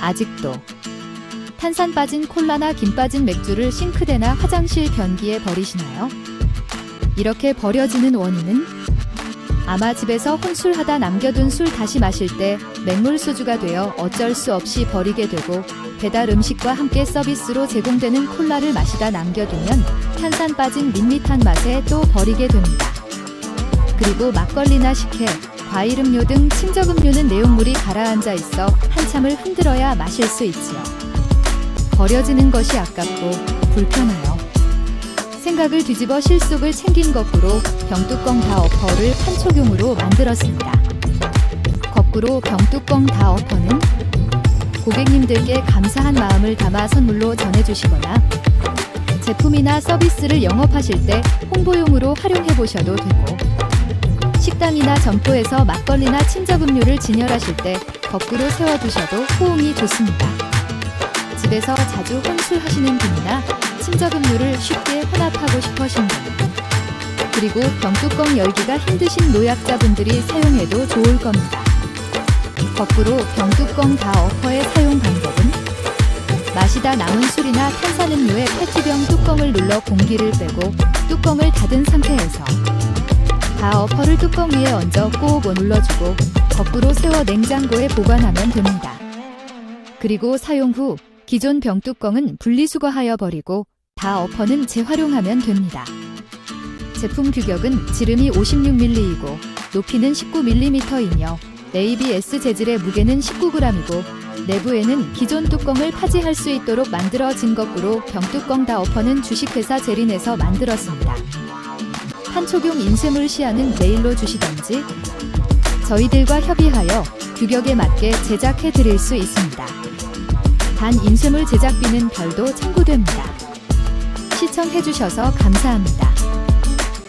아직도 탄산 빠진 콜라나 김 빠진 맥주를 싱크대나 화장실 변기에 버리시나요? 이렇게 버려지는 원인은 아마 집에서 혼술하다 남겨둔 술 다시 마실 때 맹물 소주가 되어 어쩔 수 없이 버리게 되고 배달 음식과 함께 서비스로 제공되는 콜라를 마시다 남겨두면 탄산 빠진 밋밋한 맛에 또 버리게 됩니다. 그리고 막걸리나 식혜, 과일 음료 등 친적 음료는 내용물이 가라앉아 있어 한참을 흔들어야 마실 수 있지요. 버려지는 것이 아깝고 불편해요. 생각을 뒤집어 실속을 챙긴 거꾸로 병뚜껑 다 어퍼를 판촉용으로 만들었습니다. 거꾸로 병뚜껑 다 어퍼는 고객님들께 감사한 마음을 담아 선물로 전해주시거나 제품이나 서비스를 영업하실 때 홍보용으로 활용해 보셔도 되고 식당이나 점포에서 막걸리나 친적 음료를 진열하실 때 거꾸로 세워두셔도 호응이 좋습니다. 집에서 자주 혼술하시는 분이나 친적 음료를 쉽게 혼합하고 싶으신 분 그리고 병뚜껑 열기가 힘드신 노약자분들이 사용해도 좋을 겁니다. 거꾸로 병뚜껑 다 어퍼의 사용 방법은 마시다 남은 술이나 탄산음료의 페트병 뚜껑을 눌러 공기를 빼고 뚜껑을 닫은 상태에서 다 어퍼를 뚜껑 위에 얹어 꼭 눌러주고 거꾸로 세워 냉장고에 보관하면 됩니다. 그리고 사용 후 기존 병뚜껑은 분리수거하여 버리고 다 어퍼는 재활용하면 됩니다. 제품 규격은 지름이 56mm이고 높이는 19mm이며 ABS 재질의 무게는 19g이고 내부에는 기존 뚜껑을 파지할 수 있도록 만들어진 거꾸로 병뚜껑 다 어퍼는 주식회사 제린에서 만들었습니다. 판촉용 인쇄물 시야는 메일로 주시던지 저희들과 협의하여 규격에 맞게 제작해 드릴 수 있습니다. 단 인쇄물 제작비는 별도 청구됩니다. 시청해 주셔서 감사합니다.